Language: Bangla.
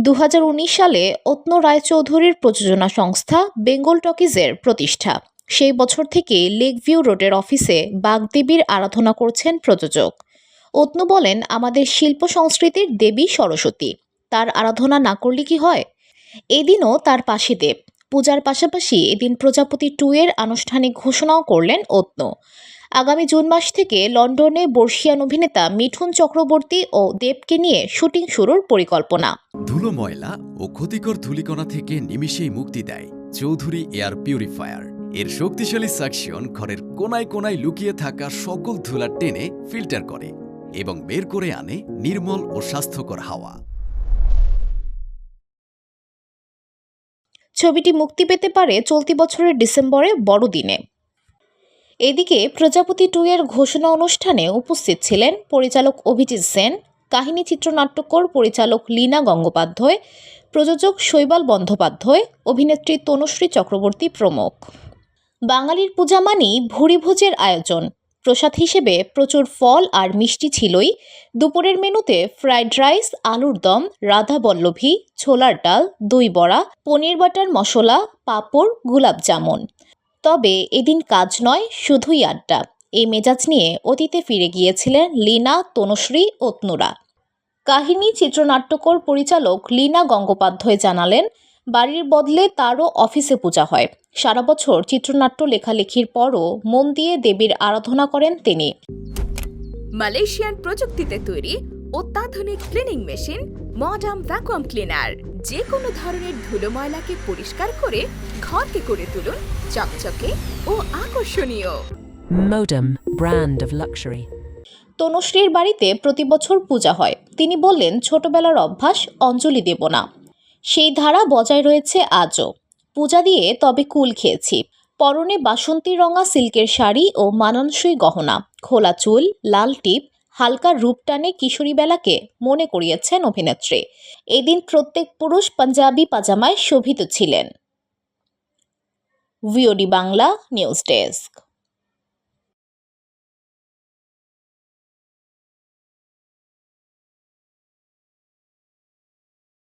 দু হাজার উনিশ সালে অত্ন রায়চৌধুরীর প্রযোজনা সংস্থা বেঙ্গল টকিজের প্রতিষ্ঠা। সেই বছর থেকে লেকভিউ রোডের অফিসে বাগদেবীর আরাধনা করছেন প্রযোজক। অত্ন বলেন, আমাদের শিল্প সংস্কৃতির দেবী সরস্বতী। তার আরাধনা না করলে কি হয়? এদিনও তার পাশে দেব। পূজার পাশাপাশি এদিন প্রজাপতি টু এর আনুষ্ঠানিক ঘোষণাও করলেন অত্ন। আগামী জুন মাস থেকে লন্ডনে বর্ষিয়ান অভিনেতা মিঠুন চক্রবর্তী ও দেবকে নিয়ে শুটিং শুরুর পরিকল্পনা। ধুলো ময়লা ও ক্ষতিকর ধূলিকণা থেকে নিমিষেই মুক্তি দেয় চৌধুরী এয়ার পিউরিফায়ার। এর শক্তিশালী সাকশন ঘরের কোনায় কোনায় লুকিয়ে থাকা সকল ধুলা টেনে ফিল্টার করে এবং বের করে আনে নির্মল ও স্বাস্থ্যকর হাওয়া। ছবিটি মুক্তি পেতে পারে চলতি বছরের ডিসেম্বরে বড়দিনে। এদিকে প্রজাপতি টু এর ঘোষণা অনুষ্ঠানে উপস্থিত ছিলেন পরিচালক অভিজিৎ সেন, কাহিনী চিত্রনাট্যকর পরিচালক লীনা গঙ্গোপাধ্যায়, প্রযোজক শৈবাল বন্দ্যোপাধ্যায়, অভিনেত্রী তনুশ্রী চক্রবর্তী প্রমুখ। বাঙালির পূজা মানেই ভুরিভোজের আয়োজন। প্রসাদ হিসেবে প্রচুর ফল আর মিষ্টি ছিলই। দুপুরের মেনুতে ফ্রাইড রাইস, আলুর দম, রাধা বল্লভী, ছোলার ডাল, দই বড়া, পনির বাটার মশলা, পাঁপড় গুলাব জামুন। তবে এদিন কাজ নয়, শুধুই আড্ডা। এই মেজাজ নিয়ে অতীতে ফিরে গিয়েছিলেন লীনা, তনুশ্রী অতনুরা কাহিনী, চিত্রনাট্যকর পরিচালক লীনা গঙ্গোপাধ্যায় জানালেন বাড়ির বদলে তারও অফিসে পূজা হয়। সারা বছর চিত্রনাট্য লেখালেখির পরও মন দিয়ে দেবীর আরাধনা করেন তিনি। মালয়েশিয়ান প্রযুক্তিতে তৈরি অত্যাধুনিক cleaning machine modern vacuum cleaner যে কোনো ধরনের ধুলো ময়লাকে পরিষ্কার করে ঘরকে করে তুলুন চকচকে ও আকর্ষণীয়। Modem, brand of luxury. তনুশ্রীর বাড়িতে প্রতি বছর পূজা হয়। তিনি বললেন ছোটবেলার অভ্যাস অঞ্জলি দেব না। সেই ধারা বজায় রয়েছে আজও। পূজা দিয়ে তবে কুল খেয়েছি। পরনে বাসন্তী রঙা সিল্কের শাড়ি ও মানানসই গহনা। খোলা চুল, লাল টিপ, হালকা রূপ টানে কিশোরী বেলাকে মনে করিয়েছেন অভিনেত্রী। এদিন প্রত্যেক পুরুষ পাঞ্জাবি পাজামায় শোভিত ছিলেন। VOD Bangla news desk